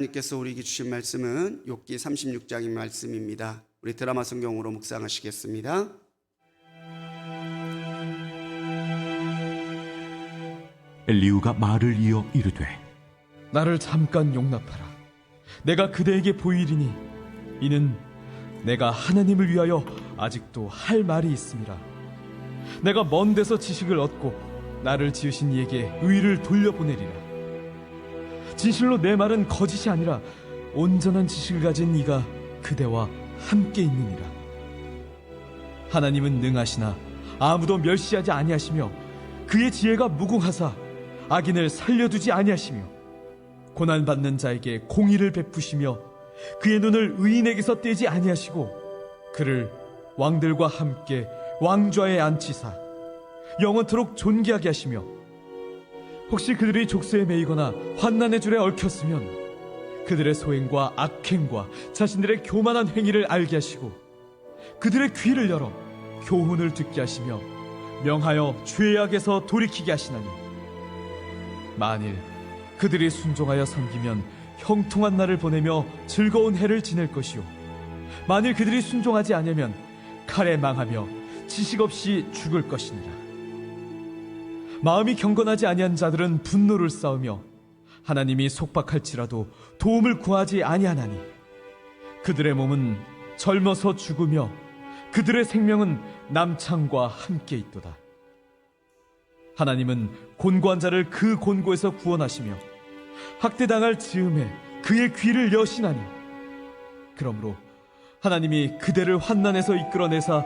하나님께서 우리에게 주신 말씀은 욥기 36장의 말씀입니다. 우리 드라마 성경으로 묵상하시겠습니다. 엘리우가 말을 이어 이르되 나를 잠깐 용납하라. 내가 그대에게 보이리니 이는 내가 하나님을 위하여 아직도 할 말이 있습니다. 내가 먼 데서 지식을 얻고 나를 지으신 이에게 의를 돌려보내리라. 진실로 내 말은 거짓이 아니라 온전한 지식을 가진 이가 그대와 함께 있느니라. 하나님은 능하시나 아무도 멸시하지 아니하시며 그의 지혜가 무궁하사 악인을 살려두지 아니하시며 고난 받는 자에게 공의를 베푸시며 그의 눈을 의인에게서 떼지 아니하시고 그를 왕들과 함께 왕좌에 앉히사 영원토록 존귀하게 하시며 혹시 그들이 족쇄에 매이거나 환난의 줄에 얽혔으면 그들의 소행과 악행과 자신들의 교만한 행위를 알게 하시고 그들의 귀를 열어 교훈을 듣게 하시며 명하여 죄악에서 돌이키게 하시나니 만일 그들이 순종하여 섬기면 형통한 날을 보내며 즐거운 해를 지낼 것이요. 만일 그들이 순종하지 않으면 칼에 망하며 지식 없이 죽을 것이니라 마음이 경건하지 아니한 자들은 분노를 쌓으며 하나님이 속박할지라도 도움을 구하지 아니하나니 그들의 몸은 젊어서 죽으며 그들의 생명은 남창과 함께 있도다. 하나님은 곤고한 자를 그 곤고에서 구원하시며 학대당할 즈음에 그의 귀를 여시나니 그러므로 하나님이 그대를 환난에서 이끌어내사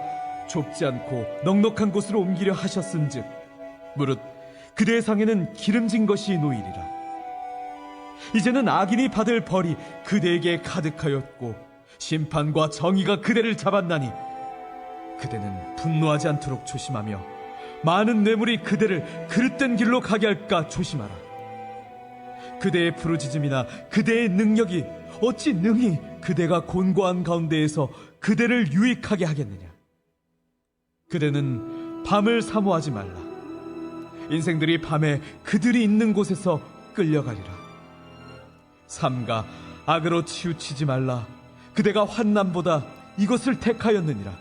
좁지 않고 넉넉한 곳으로 옮기려 하셨은즉 무릇 그대의 상에는 기름진 것이 놓이리라 이제는 악인이 받을 벌이 그대에게 가득하였고 심판과 정의가 그대를 잡았나니 그대는 분노하지 않도록 조심하며 많은 뇌물이 그대를 그릇된 길로 가게 할까 조심하라. 그대의 부르짖음이나 그대의 능력이 어찌 능히 그대가 곤고한 가운데에서 그대를 유익하게 하겠느냐. 그대는 밤을 사모하지 말라. 인생들이 밤에 그들이 있는 곳에서 끌려가리라. 삼가 악으로 치우치지 말라. 그대가 환난보다 이것을 택하였느니라.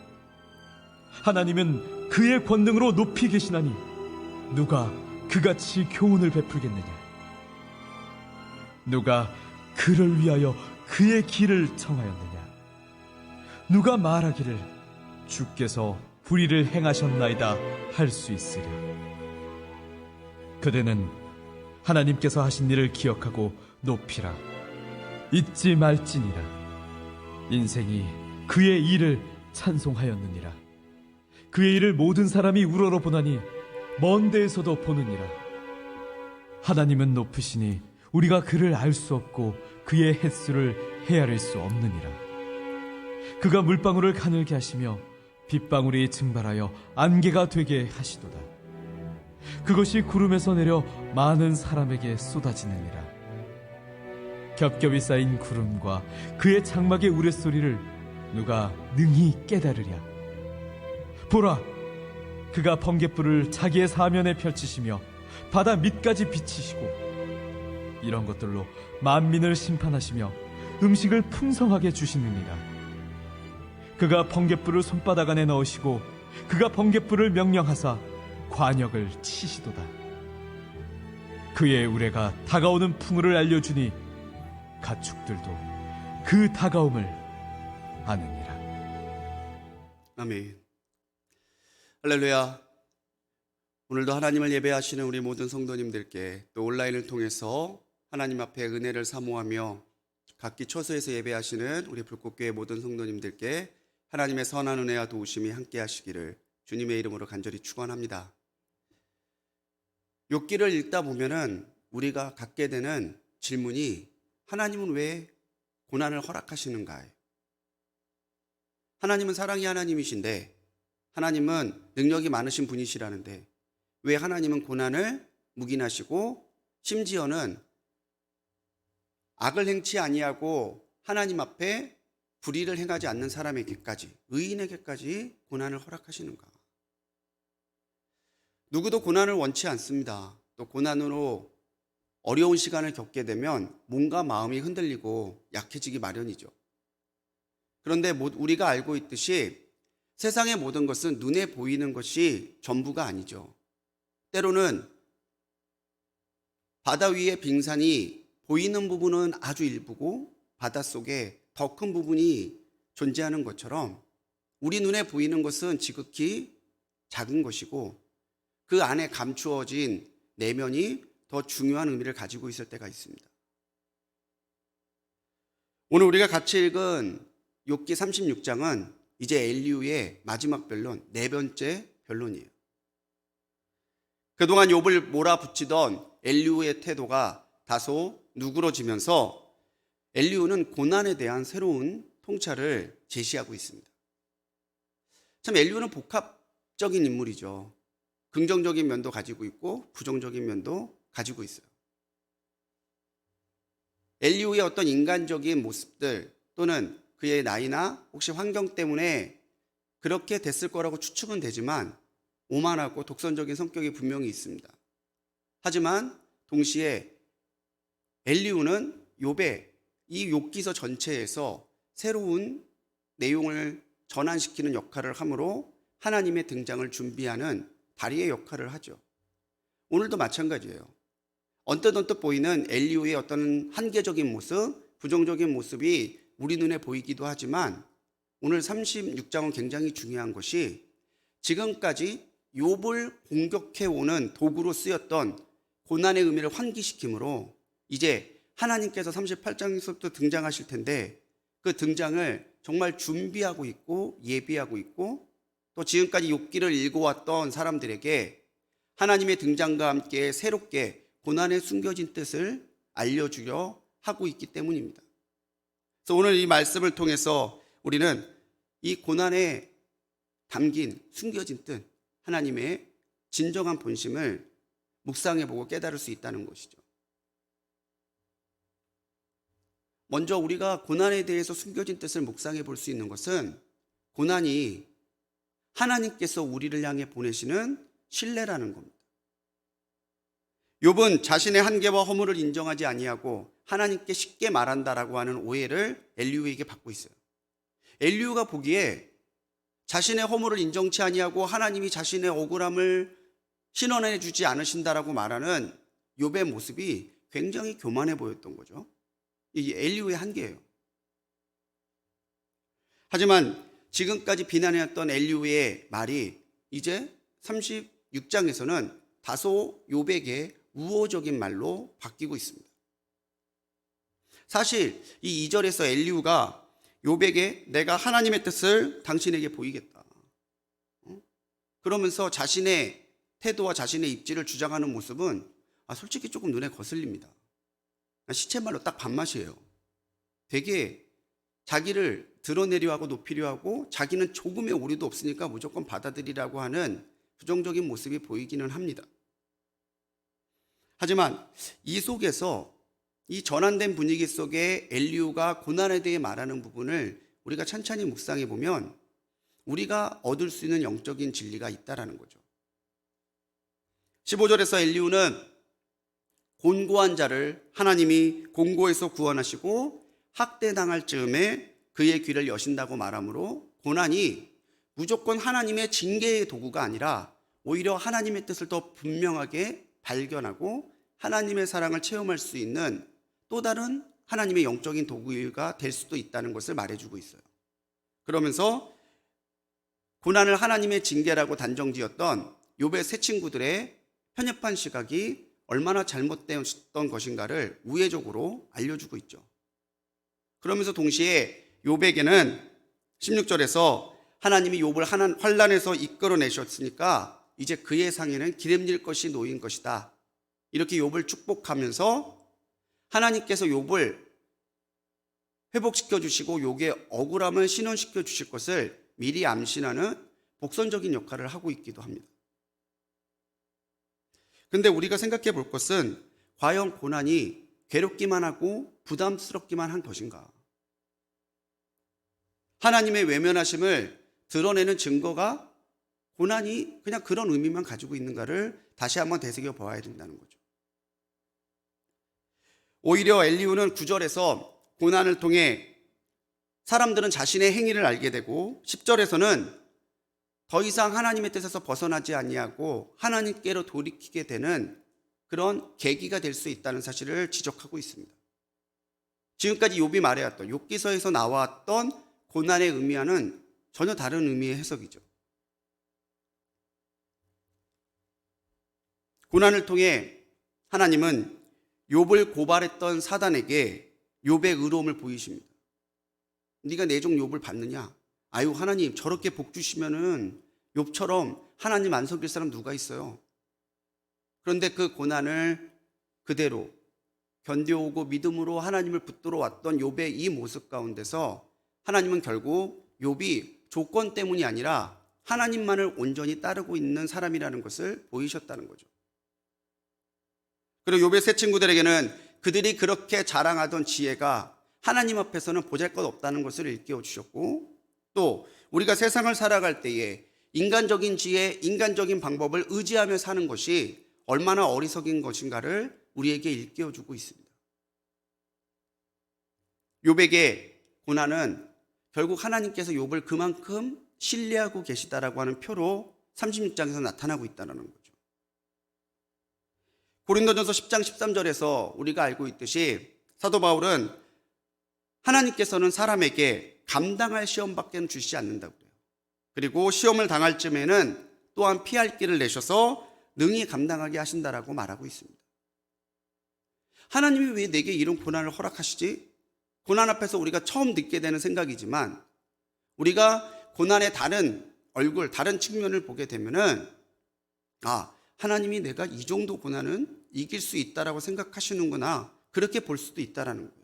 하나님은 그의 권능으로 높이 계시나니 누가 그같이 교훈을 베풀겠느냐? 누가 그를 위하여 그의 길을 청하였느냐? 누가 말하기를 주께서 불의를 행하셨나이다 할 수 있으랴? 그대는 하나님께서 하신 일을 기억하고 높이라. 잊지 말지니라. 인생이 그의 일을 찬송하였느니라. 그의 일을 모든 사람이 우러러 보나니 먼 데에서도 보느니라. 하나님은 높으시니 우리가 그를 알 수 없고 그의 횟수를 헤아릴 수 없느니라. 그가 물방울을 가늘게 하시며 빗방울이 증발하여 안개가 되게 하시도다. 그것이 구름에서 내려 많은 사람에게 쏟아지느니라. 겹겹이 쌓인 구름과 그의 장막의 우레소리를 누가 능히 깨달으랴. 보라, 그가 번갯불을 자기의 사면에 펼치시며 바다 밑까지 비치시고 이런 것들로 만민을 심판하시며 음식을 풍성하게 주시느니라. 그가 번갯불을 손바닥 안에 넣으시고 그가 번갯불을 명령하사 관역을 치시도다. 그의 우레가 다가오는 풍우를 알려주니 가축들도 그 다가옴을 아느니라. 아멘. 할렐루야. 오늘도 하나님을 예배하시는 우리 모든 성도님들께 또 온라인을 통해서 하나님 앞에 은혜를 사모하며 각기 처소에서 예배하시는 우리 불꽃교회 모든 성도님들께 하나님의 선한 은혜와 도우심이 함께 하시기를 주님의 이름으로 간절히 축원합니다. 욥기를 읽다 보면은 우리가 갖게 되는 질문이 하나님은 왜 고난을 허락하시는가? 하나님은 사랑의 하나님이신데 하나님은 능력이 많으신 분이시라는데 왜 하나님은 고난을 묵인하시고 심지어는 악을 행치 아니하고 하나님 앞에 불의를 행하지 않는 사람에게까지 의인에게까지 고난을 허락하시는가? 누구도 고난을 원치 않습니다. 또 고난으로 어려운 시간을 겪게 되면 몸과 마음이 흔들리고 약해지기 마련이죠. 그런데 모- 우리가 알고 있듯이 세상의 모든 것은 눈에 보이는 것이 전부가 아니죠. 때로는 바다 위의 빙산이 보이는 부분은 아주 일부고 바닷속에 더 큰 부분이 존재하는 것처럼 우리 눈에 보이는 것은 지극히 작은 것이고 그 안에 감추어진 내면이 더 중요한 의미를 가지고 있을 때가 있습니다. 오늘 우리가 같이 읽은 욥기 36장은 이제 엘리우의 마지막 변론, 네 번째 변론이에요. 그동안 욥을 몰아붙이던 엘리우의 태도가 다소 누그러지면서 엘리우는 고난에 대한 새로운 통찰을 제시하고 있습니다. 참 엘리우는 복합적인 인물이죠. 긍정적인 면도 가지고 있고 부정적인 면도 가지고 있어요. 엘리우의 어떤 인간적인 모습들 또는 그의 나이나 혹시 환경 때문에 그렇게 됐을 거라고 추측은 되지만 오만하고 독선적인 성격이 분명히 있습니다. 하지만 동시에 엘리우는 욥의 이 욥기서 전체에서 새로운 내용을 전환시키는 역할을 하므로 하나님의 등장을 준비하는 다리의 역할을 하죠. 오늘도 마찬가지예요. 언뜻 언뜻 보이는 엘리우의 어떤 한계적인 모습, 부정적인 모습이 우리 눈에 보이기도 하지만 오늘 36장은 굉장히 중요한 것이 지금까지 욥을 공격해 오는 도구로 쓰였던 고난의 의미를 환기시키므로 이제 하나님께서 38장에서부터 등장하실 텐데 그 등장을 정말 준비하고 있고 예비하고 있고 또 지금까지 욥기를 읽어왔던 사람들에게 하나님의 등장과 함께 새롭게 고난에 숨겨진 뜻을 알려주려 하고 있기 때문입니다. 그래서 오늘 이 말씀을 통해서 우리는 이 고난에 담긴 숨겨진 뜻, 하나님의 진정한 본심을 묵상해 보고 깨달을 수 있다는 것이죠. 먼저 우리가 고난에 대해서 숨겨진 뜻을 묵상해 볼 수 있는 것은 고난이 하나님께서 우리를 향해 보내시는 신뢰라는 겁니다. 욥은 자신의 한계와 허물을 인정하지 아니하고 하나님께 쉽게 말한다라고 하는 오해를 엘리우에게 받고 있어요. 엘리우가 보기에 자신의 허물을 인정치 아니하고 하나님이 자신의 억울함을 신원해 주지 않으신다라고 말하는 욥의 모습이 굉장히 교만해 보였던 거죠. 이게 엘리우의 한계예요. 하지만 지금까지 비난해왔던 엘리우의 말이 이제 36장에서는 다소 욥에게 우호적인 말로 바뀌고 있습니다. 사실 이 2절에서 엘리우가 욥에게 내가 하나님의 뜻을 당신에게 보이겠다. 어? 그러면서 자신의 태도와 자신의 입지를 주장하는 모습은 아, 솔직히 조금 눈에 거슬립니다. 시체말로 딱 반맛이에요. 되게 자기를 드러내려 하고 높이려 하고 자기는 조금의 오류도 없으니까 무조건 받아들이라고 하는 부정적인 모습이 보이기는 합니다. 하지만 이 속에서 이 전환된 분위기 속에 엘리우가 고난에 대해 말하는 부분을 우리가 찬찬히 묵상해 보면 우리가 얻을 수 있는 영적인 진리가 있다라는 거죠. 15절에서 엘리우는 곤고한 자를 하나님이 공고에서 구원하시고 학대당할 즈음에 그의 귀를 여신다고 말하므로 고난이 무조건 하나님의 징계의 도구가 아니라 오히려 하나님의 뜻을 더 분명하게 발견하고 하나님의 사랑을 체험할 수 있는 또 다른 하나님의 영적인 도구가 될 수도 있다는 것을 말해주고 있어요. 그러면서 고난을 하나님의 징계라고 단정지었던 욥의 세 친구들의 편협한 시각이 얼마나 잘못되었던 것인가를 우회적으로 알려주고 있죠. 그러면서 동시에 욥에게는 16절에서 하나님이 욥을 하나 환란에서 이끌어내셨으니까 이제 그의 상에는 기름질 것이 놓인 것이다. 이렇게 욥을 축복하면서 하나님께서 욥을 회복시켜 주시고 욥의 억울함을 신원시켜 주실 것을 미리 암신하는 복선적인 역할을 하고 있기도 합니다. 근데 우리가 생각해 볼 것은 과연 고난이 괴롭기만 하고 부담스럽기만 한 것인가? 하나님의 외면하심을 드러내는 증거가 고난이 그냥 그런 의미만 가지고 있는가를 다시 한번 되새겨 보아야 된다는 거죠. 오히려 엘리우는 구절에서 고난을 통해 사람들은 자신의 행위를 알게 되고 10절에서는 더 이상 하나님의 뜻에서 벗어나지 아니하고 하나님께로 돌이키게 되는 그런 계기가 될 수 있다는 사실을 지적하고 있습니다. 지금까지 욥이 말해왔던 욥기서에서 나왔던 고난의 의미와는 전혀 다른 의미의 해석이죠. 고난을 통해 하나님은 욥을 고발했던 사단에게 욥의 의로움을 보이십니다. 네가 내종 욥을 받느냐? 아유 하나님 저렇게 복 주시면은 욥처럼 하나님 안 섬길 사람 누가 있어요? 그런데 그 고난을 그대로 견뎌오고 믿음으로 하나님을 붙들어 왔던 욥의 이 모습 가운데서 하나님은 결국 욥이 조건 때문이 아니라 하나님만을 온전히 따르고 있는 사람이라는 것을 보이셨다는 거죠. 그리고 욥의 세 친구들에게는 그들이 그렇게 자랑하던 지혜가 하나님 앞에서는 보잘것 없다는 것을 일깨워 주셨고 또 우리가 세상을 살아갈 때에 인간적인 지혜, 인간적인 방법을 의지하며 사는 것이 얼마나 어리석인 것인가를 우리에게 일깨워 주고 있습니다. 욥에게 고난은 결국 하나님께서 욥을 그만큼 신뢰하고 계시다라고 하는 표로 36장에서 나타나고 있다는 거죠. 고린도전서 10장 13절에서 우리가 알고 있듯이 사도 바울은 하나님께서는 사람에게 감당할 시험밖에 주시지 않는다고 그래요. 그리고 시험을 당할 쯤에는 또한 피할 길을 내셔서 능히 감당하게 하신다라고 말하고 있습니다. 하나님이 왜 내게 이런 고난을 허락하시지? 고난 앞에서 우리가 처음 듣게 되는 생각이지만 우리가 고난의 다른 얼굴, 다른 측면을 보게 되면은 아, 하나님이 내가 이 정도 고난은 이길 수 있다라고 생각하시는구나. 그렇게 볼 수도 있다라는 거예요.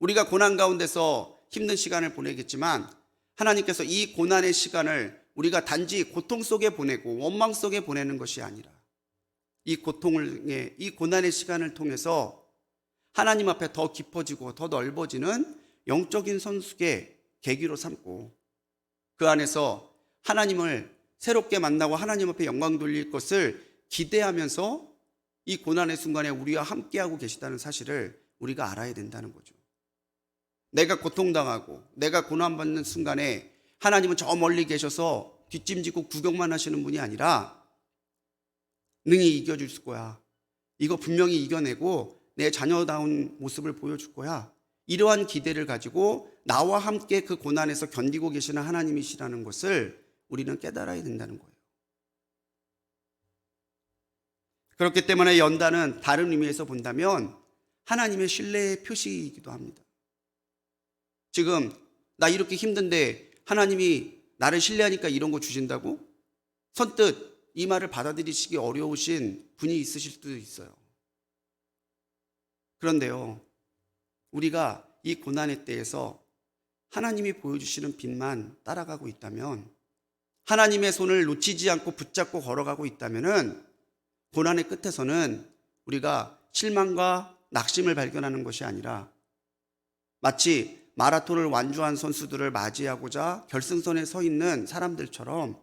우리가 고난 가운데서 힘든 시간을 보내겠지만 하나님께서 이 고난의 시간을 우리가 단지 고통 속에 보내고 원망 속에 보내는 것이 아니라 이 고통을 이 고난의 시간을 통해서 하나님 앞에 더 깊어지고 더 넓어지는 영적인 선숙의 계기로 삼고 그 안에서 하나님을 새롭게 만나고 하나님 앞에 영광 돌릴 것을 기대하면서 이 고난의 순간에 우리와 함께하고 계시다는 사실을 우리가 알아야 된다는 거죠. 내가 고통당하고 내가 고난받는 순간에 하나님은 저 멀리 계셔서 뒷짐지고 구경만 하시는 분이 아니라 능히 이겨줄 거야. 이거 분명히 이겨내고 내 자녀다운 모습을 보여줄 거야. 이러한 기대를 가지고 나와 함께 그 고난에서 견디고 계시는 하나님이시라는 것을 우리는 깨달아야 된다는 거예요. 그렇기 때문에 연단은 다른 의미에서 본다면 하나님의 신뢰의 표시이기도 합니다. 지금 나 이렇게 힘든데 하나님이 나를 신뢰하니까 이런 거 주신다고? 선뜻 이 말을 받아들이시기 어려우신 분이 있으실 수도 있어요. 그런데요, 우리가 이 고난의 때에서 하나님이 보여주시는 빛만 따라가고 있다면, 하나님의 손을 놓치지 않고 붙잡고 걸어가고 있다면은, 고난의 끝에서는 우리가 실망과 낙심을 발견하는 것이 아니라, 마치 마라톤을 완주한 선수들을 맞이하고자 결승선에 서 있는 사람들처럼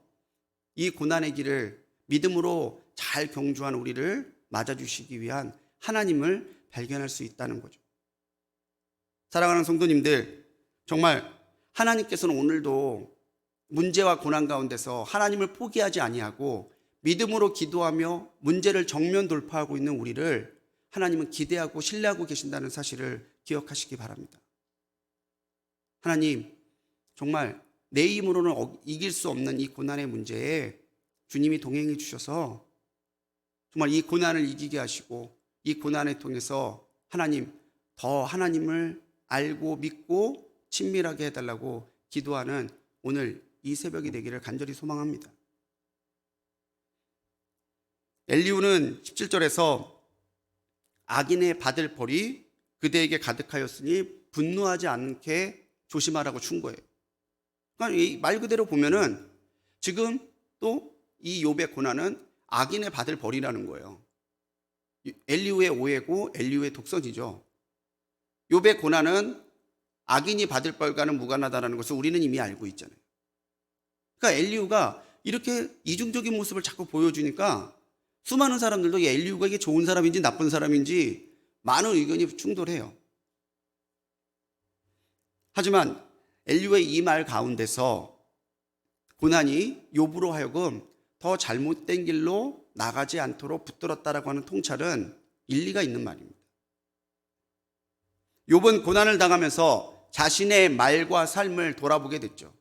이 고난의 길을 믿음으로 잘 경주한 우리를 맞아주시기 위한 하나님을 발견할 수 있다는 거죠. 사랑하는 성도님들, 정말 하나님께서는 오늘도 문제와 고난 가운데서 하나님을 포기하지 아니하고 믿음으로 기도하며 문제를 정면 돌파하고 있는 우리를 하나님은 기대하고 신뢰하고 계신다는 사실을 기억하시기 바랍니다. 하나님, 정말 내 힘으로는 어- 이길 수 없는 이 고난의 문제에 주님이 동행해 주셔서 정말 이 고난을 이기게 하시고 이 고난을 통해서 하나님 더 하나님을 알고 믿고 친밀하게 해달라고 기도하는 오늘 이 새벽이 되기를 간절히 소망합니다. 엘리우는 17절에서 악인의 받을 벌이 그대에게 가득하였으니 분노하지 않게 조심하라고 준 거예요. 그러니까 이말 그대로 보면은 지금 또이 욥의 고난은 악인의 받을 벌이라는 거예요. 엘리우의 오해고 엘리우의 독선이죠. 욥의 고난은 악인이 받을 벌과는 무관하다는 것을 우리는 이미 알고 있잖아요. 그러니까 엘리우가 이렇게 이중적인 모습을 자꾸 보여주니까 수많은 사람들도 이 엘리우가 이게 좋은 사람인지 나쁜 사람인지 많은 의견이 충돌해요. 하지만 엘리우의 이 말 가운데서 고난이 욥으로 하여금 더 잘못된 길로 나가지 않도록 붙들었다라고 하는 통찰은 일리가 있는 말입니다. 욥은 고난을 당하면서 자신의 말과 삶을 돌아보게 됐죠.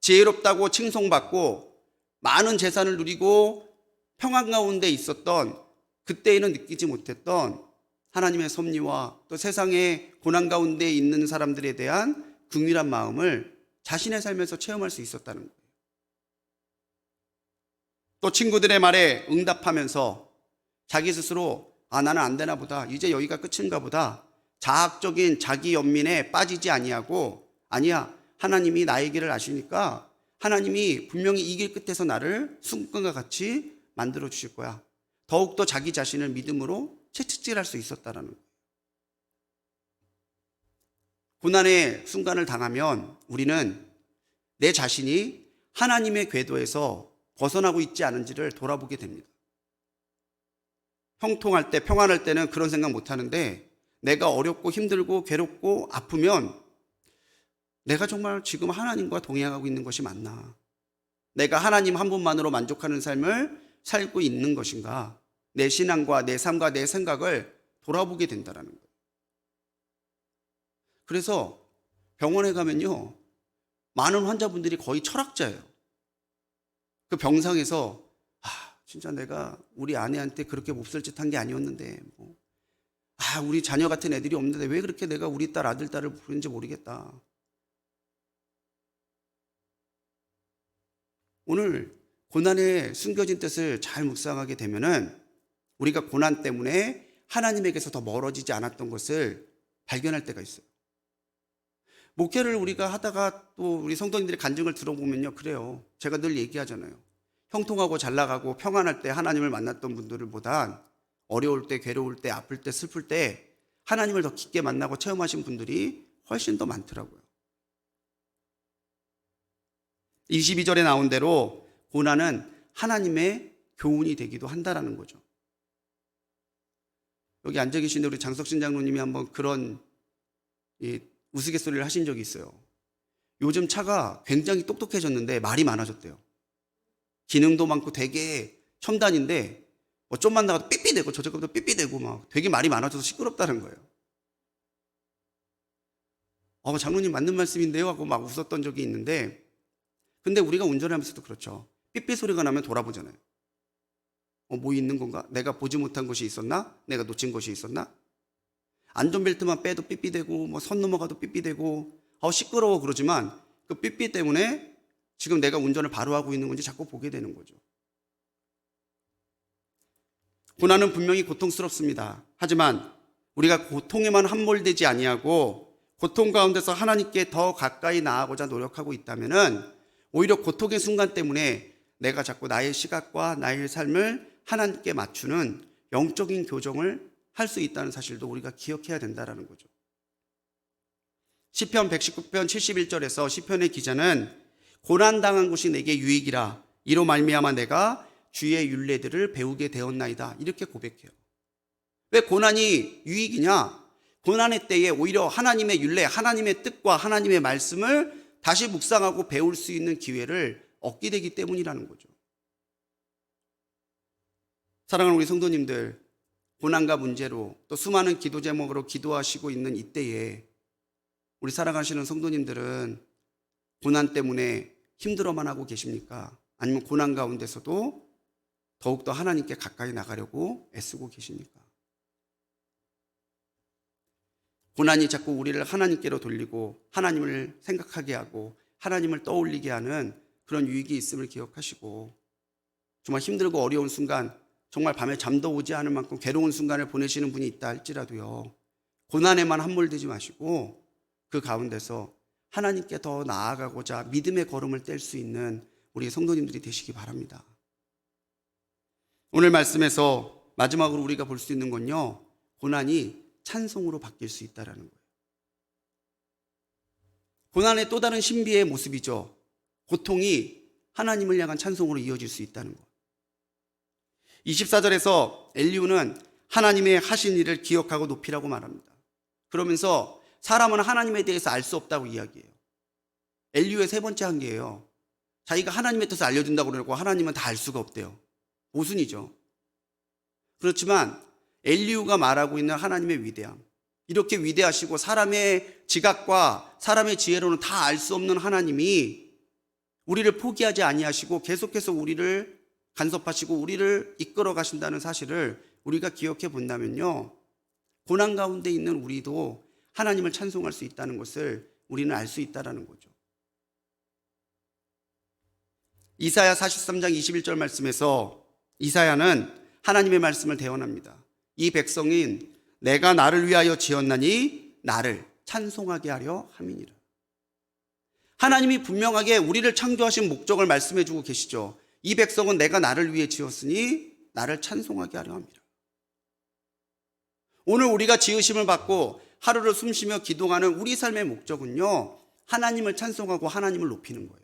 지혜롭다고 칭송받고 많은 재산을 누리고 평안 가운데 있었던 그때에는 느끼지 못했던 하나님의 섭리와 또 세상의 고난 가운데 있는 사람들에 대한 긍휼한 마음을 자신의 삶에서 체험할 수 있었다는 거예요. 또 친구들의 말에 응답하면서 자기 스스로 아 나는 안 되나 보다 이제 여기가 끝인가 보다 자학적인 자기 연민에 빠지지 아니하고 아니야 하나님이 나의 길을 아시니까 하나님이 분명히 이 길 끝에서 나를 순간과 같이 만들어 주실 거야. 더욱더 자기 자신을 믿음으로 채찍질할 수 있었다라는 거예요. 고난의 순간을 당하면 우리는 내 자신이 하나님의 궤도에서 벗어나고 있지 않은지를 돌아보게 됩니다. 형통할 때, 평안할 때는 그런 생각 못 하는데 내가 어렵고 힘들고 괴롭고 아프면 내가 정말 지금 하나님과 동행하고 있는 것이 맞나? 내가 하나님 한 분만으로 만족하는 삶을 살고 있는 것인가? 내 신앙과 내 삶과 내 생각을 돌아보게 된다라는 거예요. 그래서 병원에 가면요. 많은 환자분들이 거의 철학자예요. 그 병상에서 아, 진짜 내가 우리 아내한테 그렇게 몹쓸 짓한 게 아니었는데 뭐 아, 우리 자녀 같은 애들이 없는데 왜 그렇게 내가 우리 딸 아들 딸을 부르는지 모르겠다. 오늘 고난의 숨겨진 뜻을 잘 묵상하게 되면은 우리가 고난 때문에 하나님에게서 더 멀어지지 않았던 것을 발견할 때가 있어요. 목회를 우리가 하다가 또 우리 성도님들의 간증을 들어보면요. 그래요. 제가 늘 얘기하잖아요. 형통하고 잘 나가고 평안할 때 하나님을 만났던 분들을 보단 어려울 때, 괴로울 때, 아플 때, 슬플 때 하나님을 더 깊게 만나고 체험하신 분들이 훨씬 더 많더라고요. 22절에 나온 대로 고난은 하나님의 교훈이 되기도 한다라는 거죠. 여기 앉아 계신 우리 장석신 장로님이 한번 그런 이 우스갯소리를 하신 적이 있어요. 요즘 차가 굉장히 똑똑해졌는데 말이 많아졌대요. 기능도 많고 되게 첨단인데 뭐 좀만 나가도 삐삐대고 저쪽부터 삐삐대고 막 되게 말이 많아져서 시끄럽다는 거예요. 어, 장로님 맞는 말씀인데요 하고 막 웃었던 적이 있는데 근데 우리가 운전하면서도 그렇죠. 삐삐 소리가 나면 돌아보잖아요. 어, 뭐 있는 건가? 내가 보지 못한 것이 있었나? 내가 놓친 것이 있었나? 안전벨트만 빼도 삐삐대고 뭐 선 넘어가도 삐삐대고 어 시끄러워 그러지만 그 삐삐 때문에 지금 내가 운전을 바로 하고 있는 건지 자꾸 보게 되는 거죠. 고난은 분명히 고통스럽습니다. 하지만 우리가 고통에만 함몰되지 아니하고 고통 가운데서 하나님께 더 가까이 나아가고자 노력하고 있다면은 오히려 고통의 순간 때문에 내가 자꾸 나의 시각과 나의 삶을 하나님께 맞추는 영적인 교정을 할 수 있다는 사실도 우리가 기억해야 된다라는 거죠. 시편 119편 71절에서 시편의 기자는 고난 당한 것이 내게 유익이라 이로 말미암아 내가 주의 율례들을 배우게 되었나이다 이렇게 고백해요. 왜 고난이 유익이냐? 고난의 때에 오히려 하나님의 율례, 하나님의 뜻과 하나님의 말씀을 다시 묵상하고 배울 수 있는 기회를 얻게 되기 때문이라는 거죠. 사랑하는 우리 성도님들, 고난과 문제로 또 수많은 기도 제목으로 기도하시고 있는 이때에 우리 살아가시는 성도님들은 고난 때문에 힘들어만 하고 계십니까? 아니면 고난 가운데서도 더욱더 하나님께 가까이 나가려고 애쓰고 계십니까? 고난이 자꾸 우리를 하나님께로 돌리고 하나님을 생각하게 하고 하나님을 떠올리게 하는 그런 유익이 있음을 기억하시고 정말 힘들고 어려운 순간 정말 밤에 잠도 오지 않을 만큼 괴로운 순간을 보내시는 분이 있다 할지라도요. 고난에만 함몰되지 마시고 그 가운데서 하나님께 더 나아가고자 믿음의 걸음을 뗄 수 있는 우리 성도님들이 되시기 바랍니다. 오늘 말씀에서 마지막으로 우리가 볼 수 있는 건요. 고난이 찬송으로 바뀔 수 있다라는 거예요. 고난의 또 다른 신비의 모습이죠. 고통이 하나님을 향한 찬송으로 이어질 수 있다는 것. 24절에서 엘리우는 하나님의 하신 일을 기억하고 높이라고 말합니다. 그러면서 사람은 하나님에 대해서 알 수 없다고 이야기해요. 엘리우의 세 번째 한계예요. 자기가 하나님의 뜻을 알려준다고 그러고 하나님은 다 알 수가 없대요. 모순이죠. 그렇지만 엘리우가 말하고 있는 하나님의 위대함, 이렇게 위대하시고 사람의 지각과 사람의 지혜로는 다 알 수 없는 하나님이 우리를 포기하지 아니하시고 계속해서 우리를 간섭하시고 우리를 이끌어 가신다는 사실을 우리가 기억해 본다면요. 고난 가운데 있는 우리도 하나님을 찬송할 수 있다는 것을 우리는 알 수 있다라는 거죠. 이사야 43장 21절 말씀에서 이사야는 하나님의 말씀을 대언합니다. 이 백성인 내가 나를 위하여 지었나니 나를 찬송하게 하려 함이니라. 하나님이 분명하게 우리를 창조하신 목적을 말씀해 주고 계시죠. 이 백성은 내가 나를 위해 지었으니 나를 찬송하게 하려 합니다. 오늘 우리가 지으심을 받고 하루를 숨쉬며 기도하는 우리 삶의 목적은요. 하나님을 찬송하고 하나님을 높이는 거예요.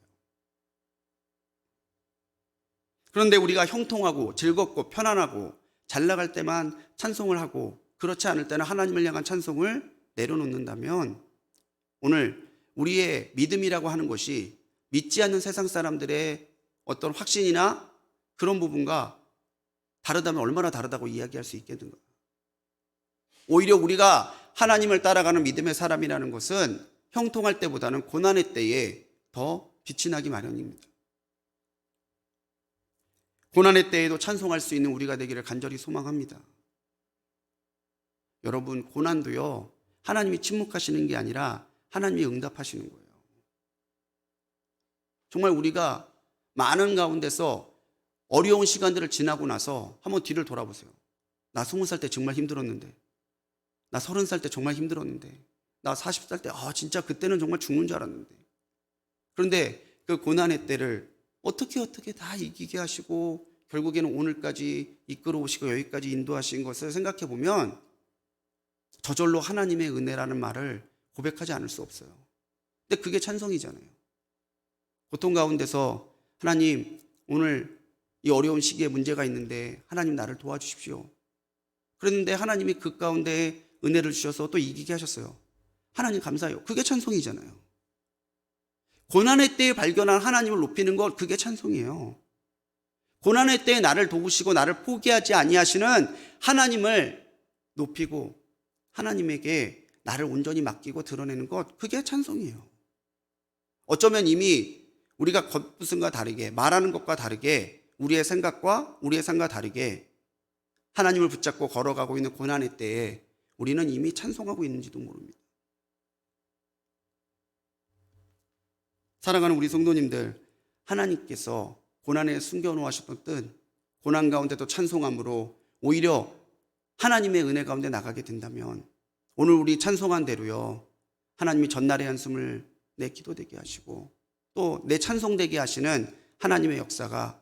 그런데 우리가 형통하고 즐겁고 편안하고 잘 나갈 때만 찬송을 하고 그렇지 않을 때는 하나님을 향한 찬송을 내려놓는다면 오늘 우리의 믿음이라고 하는 것이 믿지 않는 세상 사람들의 어떤 확신이나 그런 부분과 다르다면 얼마나 다르다고 이야기할 수 있겠는가. 오히려 우리가 하나님을 따라가는 믿음의 사람이라는 것은 형통할 때보다는 고난의 때에 더 빛이 나기 마련입니다. 고난의 때에도 찬송할 수 있는 우리가 되기를 간절히 소망합니다. 여러분, 고난도요, 하나님이 침묵하시는 게 아니라 하나님이 응답하시는 거예요. 정말 우리가 많은 가운데서 어려운 시간들을 지나고 나서 한번 뒤를 돌아보세요. 나 스무 살 때 정말 힘들었는데, 나 서른 살 때 정말 힘들었는데, 나 사십 살 때, 아, 진짜 그때는 정말 죽는 줄 알았는데. 그런데 그 고난의 때를 어떻게 어떻게 다 이기게 하시고 결국에는 오늘까지 이끌어 오시고 여기까지 인도하신 것을 생각해 보면 저절로 하나님의 은혜라는 말을 고백하지 않을 수 없어요. 근데 그게 찬성이잖아요. 고통 가운데서 하나님 오늘 이 어려운 시기에 문제가 있는데 하나님 나를 도와주십시오. 그랬는데 하나님이 그 가운데 은혜를 주셔서 또 이기게 하셨어요. 하나님 감사해요. 그게 찬송이잖아요. 고난의 때에 발견한 하나님을 높이는 것 그게 찬송이에요. 고난의 때에 나를 도우시고 나를 포기하지 아니하시는 하나님을 높이고 하나님에게 나를 온전히 맡기고 드러내는 것 그게 찬송이에요. 어쩌면 이미 우리가 겉부슴과 다르게 말하는 것과 다르게 우리의 생각과 우리의 삶과 다르게 하나님을 붙잡고 걸어가고 있는 고난의 때에 우리는 이미 찬송하고 있는지도 모릅니다. 사랑하는 우리 성도님들, 하나님께서 고난에 숨겨놓으셨던 뜻, 고난 가운데도 찬송함으로 오히려 하나님의 은혜 가운데 나가게 된다면 오늘 우리 찬송한 대로요. 하나님이 전날의 한숨을 내 기도되게 하시고 또 내 찬송되게 하시는 하나님의 역사가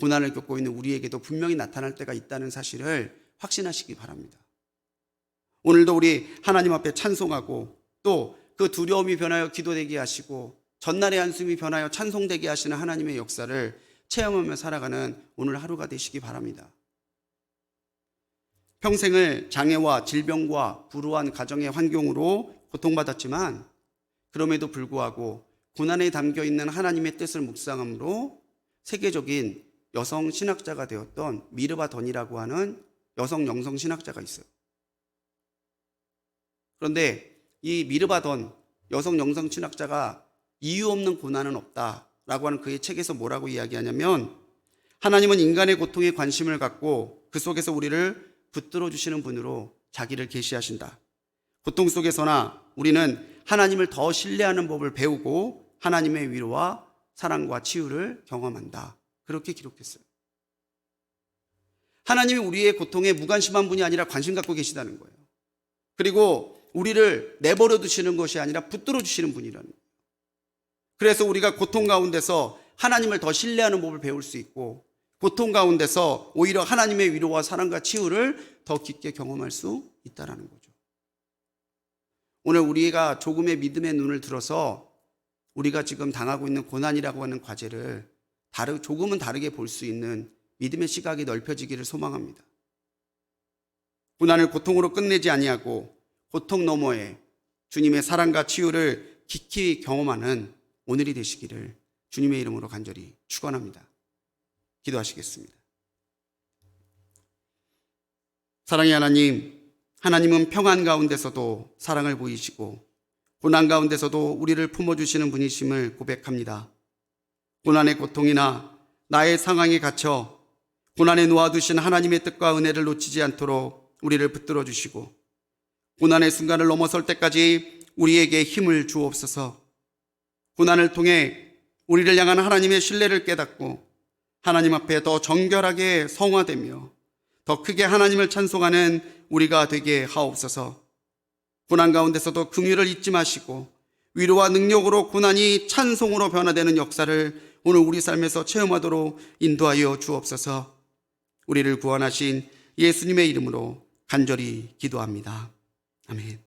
고난을 겪고 있는 우리에게도 분명히 나타날 때가 있다는 사실을 확신하시기 바랍니다. 오늘도 우리 하나님 앞에 찬송하고 또 그 두려움이 변하여 기도되게 하시고 전날의 한숨이 변하여 찬송되게 하시는 하나님의 역사를 체험하며 살아가는 오늘 하루가 되시기 바랍니다. 평생을 장애와 질병과 불우한 가정의 환경으로 고통받았지만 그럼에도 불구하고 고난에 담겨 있는 하나님의 뜻을 묵상함으로 세계적인 여성 신학자가 되었던 미르바 던이라고 하는 여성 영성 신학자가 있어요. 그런데 이 미르바 던 여성 영성 신학자가 이유 없는 고난은 없다라고 하는 그의 책에서 뭐라고 이야기하냐면 하나님은 인간의 고통에 관심을 갖고 그 속에서 우리를 붙들어 주시는 분으로 자기를 계시하신다. 고통 속에서나 우리는 하나님을 더 신뢰하는 법을 배우고 하나님의 위로와 사랑과 치유를 경험한다. 그렇게 기록했어요. 하나님이 우리의 고통에 무관심한 분이 아니라 관심 갖고 계시다는 거예요. 그리고 우리를 내버려 두시는 것이 아니라 붙들어 주시는 분이라는 거예요. 그래서 우리가 고통 가운데서 하나님을 더 신뢰하는 법을 배울 수 있고 고통 가운데서 오히려 하나님의 위로와 사랑과 치유를 더 깊게 경험할 수 있다라는 거죠. 오늘 우리가 조금의 믿음의 눈을 들어서 우리가 지금 당하고 있는 고난이라고 하는 과제를 다르, 조금은 다르게 볼 수 있는 믿음의 시각이 넓혀지기를 소망합니다. 고난을 고통으로 끝내지 아니하고 고통 너머에 주님의 사랑과 치유를 깊이 경험하는 오늘이 되시기를 주님의 이름으로 간절히 축원합니다. 기도하시겠습니다. 사랑의 하나님, 하나님은 평안 가운데서도 사랑을 보이시고 고난 가운데서도 우리를 품어주시는 분이심을 고백합니다. 고난의 고통이나 나의 상황에 갇혀 고난에 놓아두신 하나님의 뜻과 은혜를 놓치지 않도록 우리를 붙들어 주시고 고난의 순간을 넘어설 때까지 우리에게 힘을 주옵소서. 고난을 통해 우리를 향한 하나님의 신뢰를 깨닫고 하나님 앞에 더 정결하게 성화되며 더 크게 하나님을 찬송하는 우리가 되게 하옵소서. 고난 가운데서도 긍휼을 잊지 마시고 위로와 능력으로 고난이 찬송으로 변화되는 역사를 오늘 우리 삶에서 체험하도록 인도하여 주옵소서. 우리를 구원하신 예수님의 이름으로 간절히 기도합니다. 아멘.